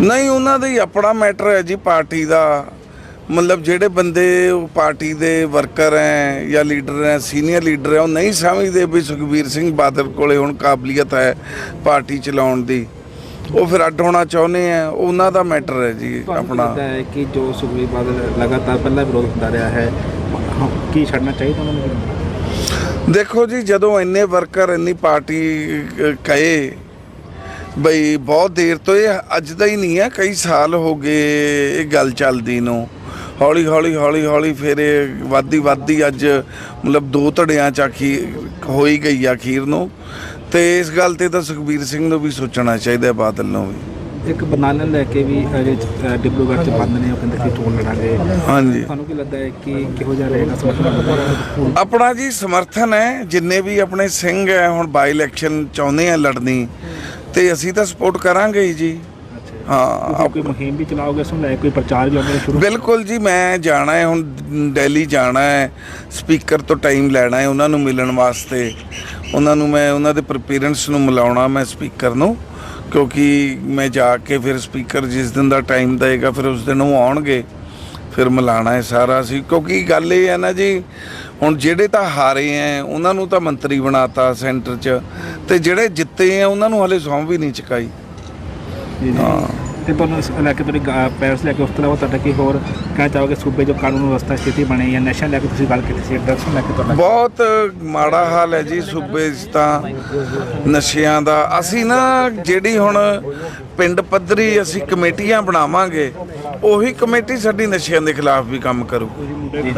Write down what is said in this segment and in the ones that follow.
ਨਹੀਂ ਉਹਨਾਂ ਦਾ ਹੀ ਆਪਣਾ ਮੈਟਰ ਹੈ ਜੀ ਪਾਰਟੀ ਦਾ। ਮਤਲਬ ਜਿਹੜੇ ਬੰਦੇ ਉਹ ਪਾਰਟੀ ਦੇ ਵਰਕਰ ਹੈ ਜਾਂ ਲੀਡਰ ਹੈ ਸੀਨੀਅਰ ਲੀਡਰ ਹੈ ਉਹ ਨਹੀਂ ਸਮਝਦੇ ਵੀ ਸੁਖਬੀਰ ਸਿੰਘ ਬਾਦਲ ਕੋਲੇ ਹੁਣ ਕਾਬਲੀਅਤ ਹੈ ਪਾਰਟੀ ਚਲਾਉਣ ਦੀ। ਉਹ ਫਿਰ ਅੱਡ ਹੋਣਾ ਚਾਹੁੰਦੇ ਆ ਉਹਨਾਂ ਦਾ ਮੈਟਰ ਹੈ ਜੀ ਆਪਣਾ। ਹੈ ਕਿ ਜੋ ਸੁਖਬੀਰ ਬਾਦਲ ਲਗਾਤਾਰ ਪਹਿਲਾਂ ਵਿਰੋਧ ਹੁੰਦਾ ਰਿਹਾ ਹੈ ਕੀ ਛੱਡਣਾ ਚਾਹੀਦਾ ਉਹਨਾਂ ਨੂੰ? ਦੇਖੋ ਜੀ ਜਦੋਂ ਇੰਨੇ ਵਰਕਰ ਇੰਨੀ ਪਾਰਟੀ ਕਹੇ ਬਈ ਬਹੁਤ ਦੇਰ ਤੋਂ ਇਹ ਅੱਜ ਦਾ ਹੀ ਨਹੀਂ ਹੈ ਕਈ ਸਾਲ ਹੋ ਗਏ ਇਹ ਗੱਲ ਚੱਲਦੀ ਨੂੰ। ਹੌਲੀ ਹੌਲੀ ਹੌਲੀ ਹੌਲੀ ਫਿਰ ਇਹ ਵੱਧਦੀ ਵੱਧਦੀ ਅੱਜ ਮਤਲਬ ਦੋ ਧੜਿਆਂ ਚ ਆਖੀ ਹੋਈ ਗਈ ਆ ਅਖੀਰ ਨੂੰ। ਤੇ ਇਸ ਗੱਲ ਤੇ ਤਾਂ ਸੁਖਬੀਰ ਸਿੰਘ ਨੂੰ ਵੀ ਸੋਚਣਾ ਚਾਹੀਦਾ ਬਾਦਲ ਨੂੰ ਵੀ। ਇੱਕ ਬਨਾਨਾ ਲੈ ਕੇ ਵੀ ਅਜੇ ਅ, ਡਿਬਰੂਗੜ੍ਹ ਚ ਬੰਦ ਨੇ ਉਹ ਕਹਿੰਦੇ ਕਿ ਚੋਣ ਲੜਾਂਗੇ। ਹਾਂਜੀ। ਤੁਹਾਨੂੰ ਕੀ ਲੱਗਦਾ ਹੈ ਕਿ ਕਿਹੋ ਜਿਹਾ ਰਹੇਗਾ ਸਮਰਥਨ? ਆਪਣਾ ਜੀ ਸਮਰਥਨ ਹੈ ਜਿੰਨੇ ਵੀ ਆਪਣੇ ਸਿੰਘ ਹੈ ਹੁਣ ਬਾਈ ਇਲੈਕਸ਼ਨ ਚਾਹੁੰਦੇ ਆ ਲੜਨੀ ਤੇ ਅਸੀਂ ਤਾਂ ਸਪੋਰਟ ਕਰਾਂਗੇ ਹੀ ਜੀ। ਹਾਂ ਕੋਈ ਮੁਹਿੰਮ ਵੀ ਚਲਾਓਗੇ ਇਸ ਨੂੰ ਲੈ ਕੋਈ ਪ੍ਰਚਾਰ ਵੀ ਹੋਵੇਗਾ ਸ਼ੁਰੂ? ਬਿਲਕੁਲ ਜੀ ਮੈਂ ਜਾਣਾ ਹੈ ਹੁਣ ਦਿੱਲੀ ਜਾਣਾ ਹੈ ਸਪੀਕਰ ਤੋਂ ਟਾਈਮ ਲੈਣਾ ਹੈ ਉਹਨਾਂ ਨੂੰ ਮਿਲਣ ਵਾਸਤੇ। ਉਹਨਾਂ ਨੂੰ ਮੈਂ ਉਹਨਾਂ ਦੇ ਪੇਰੈਂਟਸ ਨੂੰ ਮਿਲਾਉਣਾ ਮੈਂ ਸਪੀਕਰ ਨੂੰ ਕਿਉਂਕਿ ਮੈਂ ਜਾ ਕੇ ਫਿਰ ਸਪੀਕਰ ਜਿਸ ਦਿਨ ਦਾ ਟਾਈਮ ਦੇਗਾ ਫਿਰ ਉਸ ਦਿਨ ਉਹ ਆਉਣਗੇ। ਫਿਰ ਮਿਲਾਣਾ ਹੈ ਸਾਰਾ ਸੀ। ਕਿਉਂਕਿ ਗੱਲ ਇਹ ਹੈ ਨਾ ਜੀ ਹੁਣ ਜਿਹੜੇ ਤਾਂ ਹਾਰੇ ਐ ਉਹਨਾਂ ਨੂੰ ਤਾਂ ਮੰਤਰੀ ਬਣਾਤਾ ਸੈਂਟਰ 'ਚ ਤੇ ਜਿਹੜੇ ਜਿੱਤੇ ਆ ਉਹਨਾਂ ਨੂੰ ਹਲੇ ਸੌਂ ਵੀ ਨਹੀਂ ਚੁਕਾਈ। ਜੀ ਜੀ। ਤੇ ਤੁਹਾਨੂੰ ਇਸ ਲੈ ਕੇ ਤੁਹਾਡੀ ਗਾ- ਪੈਰਸ ਲੈ ਕੇ ਉਸ ਤੋਂ ਇਲਾਵਾ ਤੁਹਾਡਾ ਕੀ ਹੋਰ ਕਹਿਣਾ ਚਾਹੋਗੇ? ਸੂਬੇ ਜੋ ਕਾਨੂੰਨ ਵਿਵਸਥਾ ਸਥਿਤੀ ਬਣੀ ਨਸ਼ਾ ਲੈ ਕੇ ਤੁਸੀਂ ਗੱਲ ਕੀਤੀ ਸੀ ਡਰੱਗਸ ਲੈ ਕੇ ਤੁਹਾਡਾ ਬਹੁਤ ਮਾੜਾ ਹਾਲ ਹੈ ਜੀ ਸੂਬੇ 'ਚ ਤਾਂ ਨਸ਼ਿਆਂ ਦਾ। ਅਸੀਂ ਨਾ ਜਿਹੜੀ ਹੁਣ ਪਿੰਡ ਪੱਧਰੀ ਅਸੀਂ ਕਮੇਟੀਆਂ ਬਣਾਵਾਂਗੇ ਉਹੀ ਕਮੇਟੀ ਸਾਡੀ ਨਸ਼ਿਆਂ ਦੇ ਖਿਲਾਫ ਵੀ ਕੰਮ ਕਰੂ। ਜੀ ਜੀ।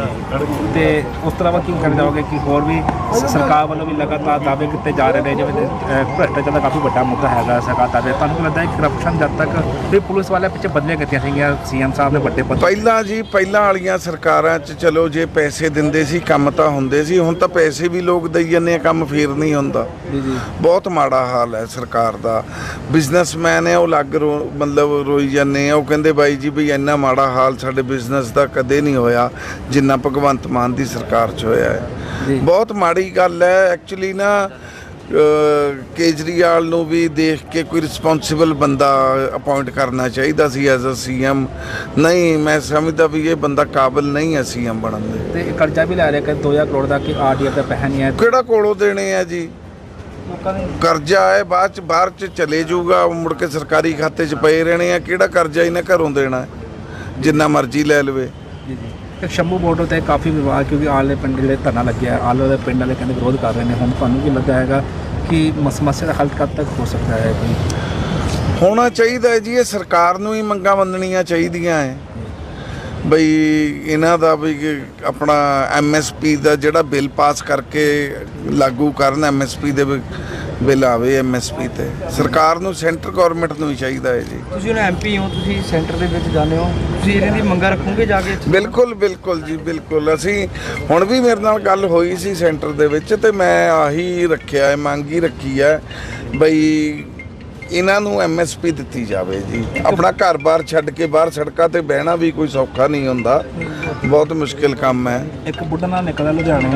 ਤੇ ਉਸ ਤੋਂ ਇਲਾਵਾ ਕੀ ਕਹਿਣਾ ਚਾਹੋਗੇ ਕਿ ਹੋਰ ਵੀ ਸ- ਸਰਕਾਰ ਵੱਲੋਂ ਵੀ ਲਗਾਤਾਰ ਦਾਅਵੇ ਕੀਤੇ ਜਾ ਰਹੇ ਨੇ ਜਿਵੇਂ ਅਹ, ਭ੍ਰਿਸ਼ਟਾਚਾਰ ਦਾ ਕਾਫੀ ਵੱਡਾ ਮੁੱਦਾ ਹੈਗਾ ਸਰਕਾਰ ਦਾ। ਤੁਹਾਨੂੰ ਕੀ ਲੱਗਦਾ ਹੈ ਕਰਪਸ਼ਨ ਜਦ ਤੱਕ ਵੀ ਪੁਲਿਸ ਵਾਲਿਆਂ ਪਿੱਛੇ ਬਦਲੀਆਂ ਕੀਤੀਆਂ ਸੀਗੀਆਂ ਸੀਐਮ ਸਾਹਿਬ ਨੇ ਵੱਡੇ ਪਦ ਪਹਿਲਾਂ ਜੀ ਪਹਿਲਾਂ ਵਾਲੀਆਂ ਸਰਕਾਰਾਂ 'ਚ ਚਲੋ ਜੇ ਪੈਸੇ ਦਿੰਦੇ ਸੀ ਕੰਮ ਤਾਂ ਹੁੰਦੇ ਸੀ ਹੁਣ ਤਾਂ ਪੈਸੇ ਵੀ ਲੋਕ ਦਈ ਜਾਂਦੇ ਆ ਕੰਮ ਫੇਰ ਨਹੀਂ ਹੁੰਦਾ। ਜੀ ਜੀ। ਬਹੁਤ ਮਾੜਾ ਹਾਲ ਹੈ ਸਰਕਾਰ ਦਾ। ਬਿਜ਼ਨਸਮੈਨ ਹੈ ਉਹ ਲੱਗ ਰੋ ਮਤਲਬ ਰੋਈ ਜਾਂਦੇ ਆ ਉਹ ਕਹਿੰਦੇ ਬਾਈ ਜੀ ਵੀ ਇੰਨਾ ਮਾੜਾ ਹਾਲ ਸਾਡੇ ਬਿਜ਼ਨਸ ਦਾ ਕਦੇ ਨਹੀਂ ਹੋਇਆ ਜਿੰਨਾ ਭਗਵੰਤ ਮਾਨ ਦੀ ਸਰਕਾਰ 'ਚ ਹੋਇਆ ਹੈ। ਬਹੁਤ ਮਾੜੀ ਗੱਲ ਹੈ। ਐਕਚੁਅਲੀ ਨਾ ਕੇਜਰੀਵਾਲ ਨੂੰ ਵੀ ਦੇਖ ਕੇ ਕੋਈ ਰਿਸਪੌਂਸਿਬਲ ਬੰਦਾ ਅਪਾਇੰਟ ਕਰਨਾ ਚਾਹੀਦਾ ਸੀ ਐਜ਼ ਅ ਸੀਐਮ ਨਹੀਂ ਮੈਂ ਸਮਝਦਾ ਵੀ ਇਹ ਬੰਦਾ ਕਾਬਿਲ ਨਹੀਂ ਹੈ ਸੀਐਮ ਬਣਨ ਦੇ। ਤੇ ਕਰਜ਼ਾ ਵੀ ਲੈ ਰਿਹਾ ਕਿ 2000 ਕਰੋੜ ਦਾ ਕਿ ਆਰਡੀਆਰ ਦਾ ਪੈਸਾ ਨਹੀਂ ਹੈ। ਕਿਹੜਾ ਕੋਲੋਂ ਦੇਣੇ ਆ ਜੀ? ਕਰਜ਼ਾ ਹੈ ਬਾਅਦ ਚ ਬਾਹਰ ਚ ਚਲੇ ਜਾਊਗਾ ਮੁੜ ਕੇ ਸਰਕਾਰੀ ਖਾਤੇ ਚ ਪਏ ਰਹਿਣੇ ਆ। ਕਿਹੜਾ ਕਰਜ਼ਾ ਇਹਨੇ ਘਰੋਂ ਦੇਣਾ ਹੈ? ਜਿੰਨਾ ਮਰਜ਼ੀ ਲੈ ਲਵੇ। ਜੀ ਸ਼ੰਭੂ ਬਾਰਡਰ ਤੇ ਕਾਫੀ ਵਿਵਾਦ ਕਿਉਂਕਿ ਆਲੇ ਪਿੰਡ ਜਿਹੜੇ ਧਰਨਾ ਲੱਗਿਆ ਆਲੇ ਦੇ ਪਿੰਡ ਵਾਲੇ ਕਹਿੰਦੇ ਵਿਰੋਧ ਕਰ ਰਹੇ ਨੇ। ਹੁਣ ਤੁਹਾਨੂੰ ਕੀ ਲੱਗਦਾ ਹੈਗਾ ਕਿ ਮਸ- ਸਮੱਸਿਆ ਦਾ ਹੱਲ ਕਦ ਤੱਕ ਹੋ ਸਕਦਾ ਹੈ ਕੋਈ? ਹੋਣਾ ਚਾਹੀਦਾ ਹੈ ਜੀ ਇਹ ਸਰਕਾਰ ਨੂੰ ਹੀ ਮੰਗਾਂ ਮੰਨਣੀਆਂ ਚਾਹੀਦੀਆਂ ਹੈ। ਬਈ ਇਹਨਾਂ ਦਾ ਵੀ ਆਪਣਾ ਐਮਐਸਪੀ ਦਾ ਜਿਹੜਾ ਬਿੱਲ ਪਾਸ ਕਰਕੇ ਲਾਗੂ ਕਰਨ ਐਮਐਸਪੀ ਦੇ ਬਿੱਲ ਆਵੇ ਐਮਐਸਪੀ ਤੇ। ਸਰਕਾਰ ਨੂੰ ਸੈਂਟਰ ਗਵਰਨਮੈਂਟ ਨੂੰ ਹੀ ਚਾਹੀਦਾ ਹੈ ਜੀ। ਤੁਸੀਂ ਹੁਣ ਐਮਪੀ ਹੋ ਤੁਸੀਂ ਸੈਂਟਰ ਦੇ ਵਿੱਚ ਜਾਂਦੇ ਹੋ। ਤੁਸੀਂ ਇਹਨਾਂ ਦੀ ਮੰਗਾਂ ਰੱਖੋਗੇ ਜਾ ਕੇ ਬਿਲਕੁਲ ਬਿਲਕੁਲ ਜੀ ਬਿਲਕੁਲ। ਅਸੀਂ ਹੁਣ ਵੀ ਮੇਰੇ ਨਾਲ ਗੱਲ ਹੋਈ ਸੀ ਸੈਂਟਰ ਦੇ ਵਿੱਚ ਤੇ ਮੈਂ ਆਹੀ ਰੱਖਿਆ ਹੈ ਮੰਗ ਹੀ ਰੱਖੀ ਹੈ ਬਈ ਇਹਨਾਂ ਨੂੰ ਐਮਐਸਪੀ ਦਿੱਤੀ ਜਾਵੇ ਜੀ। ਆਪਣਾ ਘਰ-ਬਾਰ ਛੱਡ ਕੇ ਬਾਹਰ ਸੜਕਾਂ ਤੇ ਬਹਿਣਾ ਵੀ ਕੋਈ ਸੌਖਾ ਨਹੀਂ ਹੁੰਦਾ। ਬਹੁਤ ਮੁਸ਼ਕਿਲ ਕੰਮ ਹੈ। ਇੱਕ ਬੁੱਢਾ ਨਾਲ ਨਿਕਲਦਾ ਲੁਧਿਆਣੇ